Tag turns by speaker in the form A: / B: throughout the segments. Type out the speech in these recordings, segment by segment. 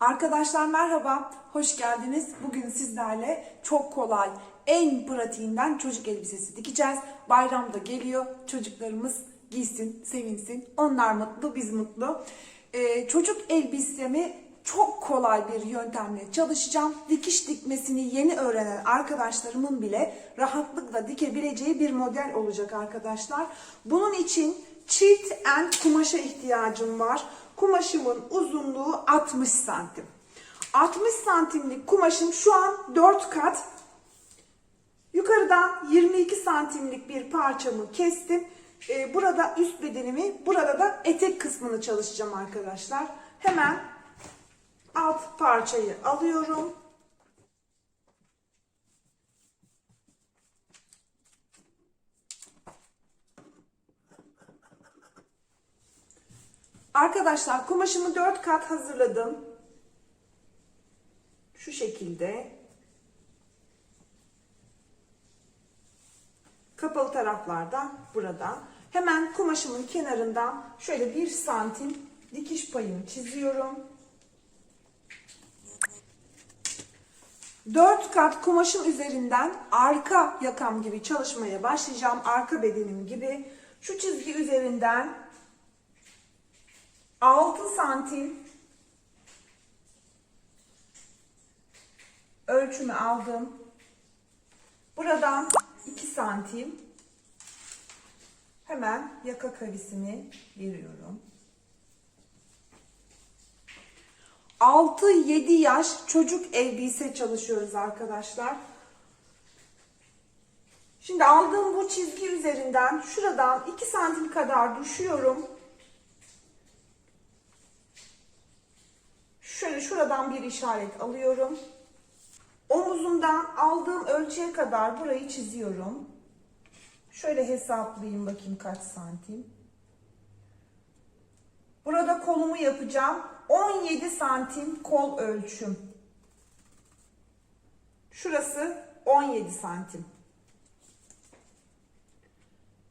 A: Arkadaşlar merhaba, hoş geldiniz. Bugün sizlerle çok kolay, en pratiğinden çocuk elbisesi dikeceğiz. Bayram da geliyor, çocuklarımız giysin, sevinsin. Onlar mutlu, biz mutlu. Ee, çocuk elbisemi çok kolay bir yöntemle çalışacağım. Dikiş dikmesini yeni öğrenen arkadaşlarımın bile rahatlıkla dikebileceği bir model olacak arkadaşlar. Bunun için çift end kumaşa ihtiyacım var. Kumaşımın uzunluğu 60 santim. 60 santimlik kumaşım şu an 4 kat. Yukarıdan 22 santimlik bir parçamı kestim. Ee, burada üst bedenimi, burada da etek kısmını çalışacağım arkadaşlar. Hemen alt parçayı alıyorum. Arkadaşlar kumaşımı 4 kat hazırladım. Şu şekilde. Kapalı taraflarda burada. Hemen kumaşımın kenarından şöyle 1 santim dikiş payımı çiziyorum. 4 kat kumaşım üzerinden arka yakam gibi çalışmaya başlayacağım. Arka bedenim gibi. Şu çizgi üzerinden 6 santim ölçümü aldım. Buradan 2 santim hemen yaka kavisini veriyorum. 6-7 yaş çocuk elbise çalışıyoruz arkadaşlar. Şimdi aldığım bu çizgi üzerinden şuradan 2 santim kadar düşüyorum. Şöyle şuradan bir işaret alıyorum. Omuzumdan aldığım ölçüye kadar burayı çiziyorum. Şöyle hesaplayayım bakayım kaç santim. Burada kolumu yapacağım. 17 santim kol ölçüm. Şurası 17 santim.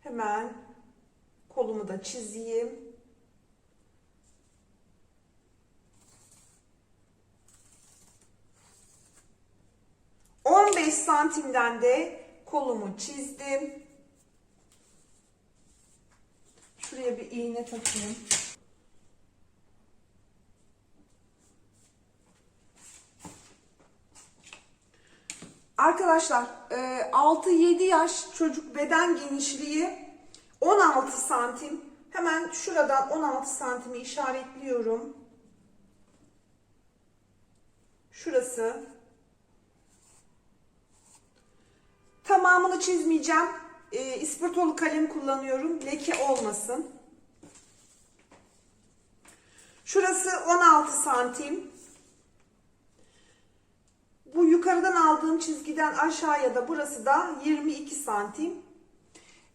A: Hemen kolumu da çizeyim. 15 santimden de kolumu çizdim. Şuraya bir iğne takayım. Arkadaşlar 6-7 yaş çocuk beden genişliği 16 santim. Hemen şuradan 16 santimi işaretliyorum. Şurası Tamamını çizmeyeceğim. E, ispirtolu kalem kullanıyorum. Leke olmasın. Şurası 16 santim. Bu yukarıdan aldığım çizgiden aşağıya da burası da 22 santim.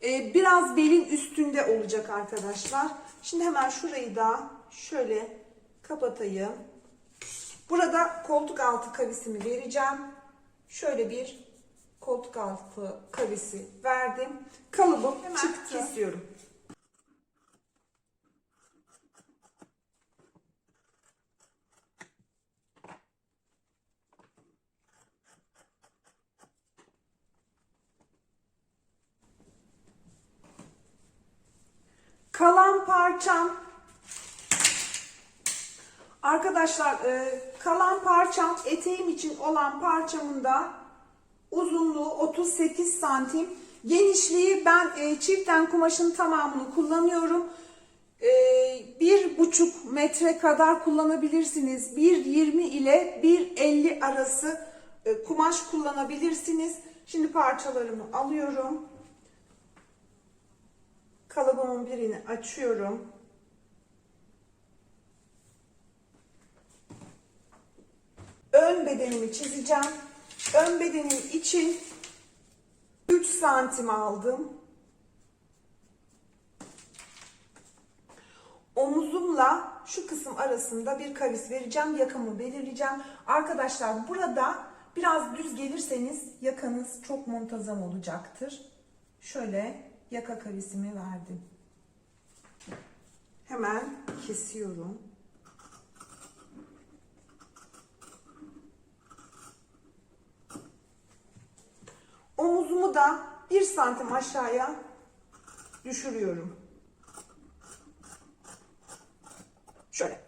A: E, biraz belin üstünde olacak arkadaşlar. Şimdi hemen şurayı da şöyle kapatayım. Burada koltuk altı kavisimi vereceğim. Şöyle bir koltuk altı kavisi verdim. Kalıbım Hemen çıktı. Kesiyorum. Kalan parçam Arkadaşlar e, kalan parçam eteğim için olan parçamın da Uzunluğu 38 santim. Genişliği ben e, çiften kumaşın tamamını kullanıyorum. E, bir buçuk metre kadar kullanabilirsiniz. 1.20 ile 1.50 arası e, kumaş kullanabilirsiniz. Şimdi parçalarımı alıyorum. Kalıbımın birini açıyorum. Ön bedenimi çizeceğim. Ön bedenim için 3 santim aldım. Omuzumla şu kısım arasında bir kavis vereceğim. Yakamı belirleyeceğim. Arkadaşlar burada biraz düz gelirseniz yakanız çok muntazam olacaktır. Şöyle yaka kavisimi verdim. Hemen kesiyorum. Da 1 santim aşağıya düşürüyorum. Şöyle.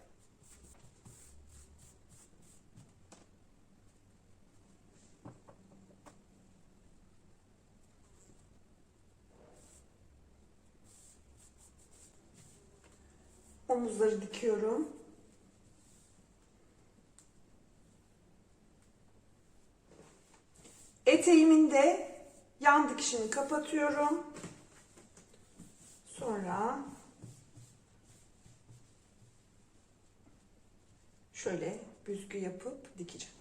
A: Omuzları dikiyorum. Eteğimin de yan dikişini kapatıyorum. Sonra şöyle büzgü yapıp dikeceğim.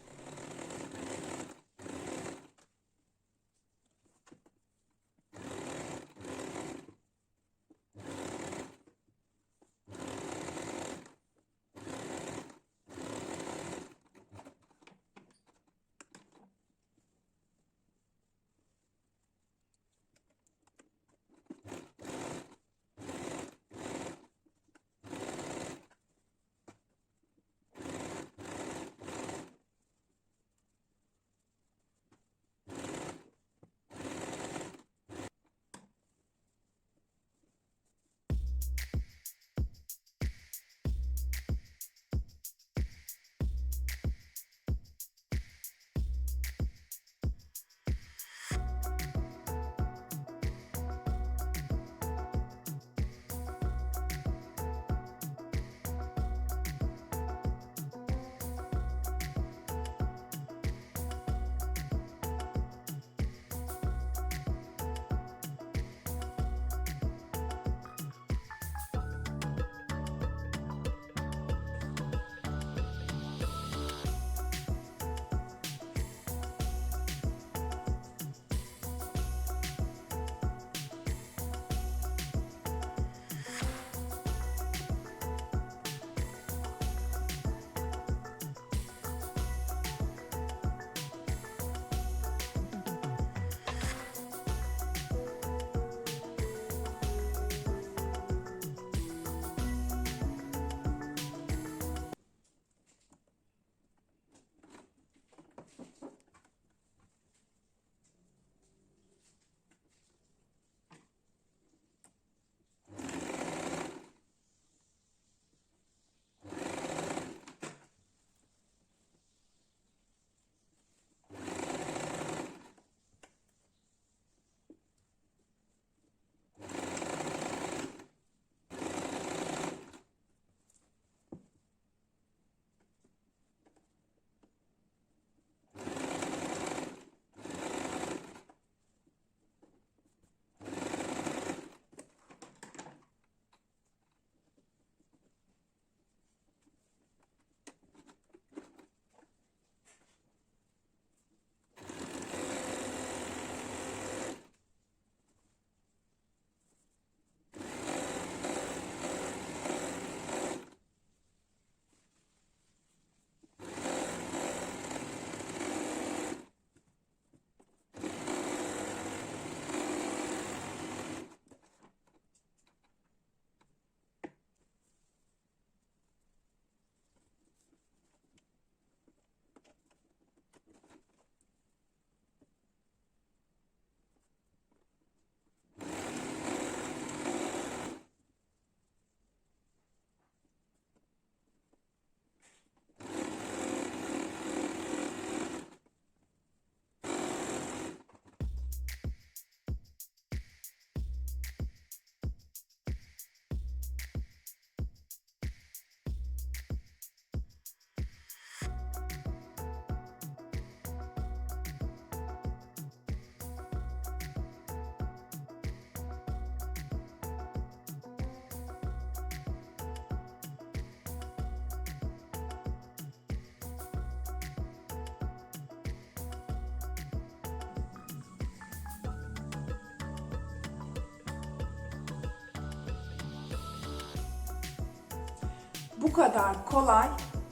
A: Bu kadar kolay,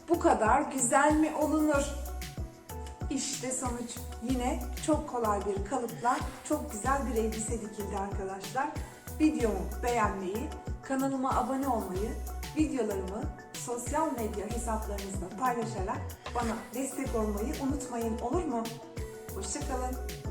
A: bu kadar güzel mi olunur? İşte sonuç. Yine çok kolay bir kalıpla çok güzel bir elbise dikildi arkadaşlar. Videomu beğenmeyi, kanalıma abone olmayı, videolarımı sosyal medya hesaplarınızda paylaşarak bana destek olmayı unutmayın olur mu? Hoşçakalın.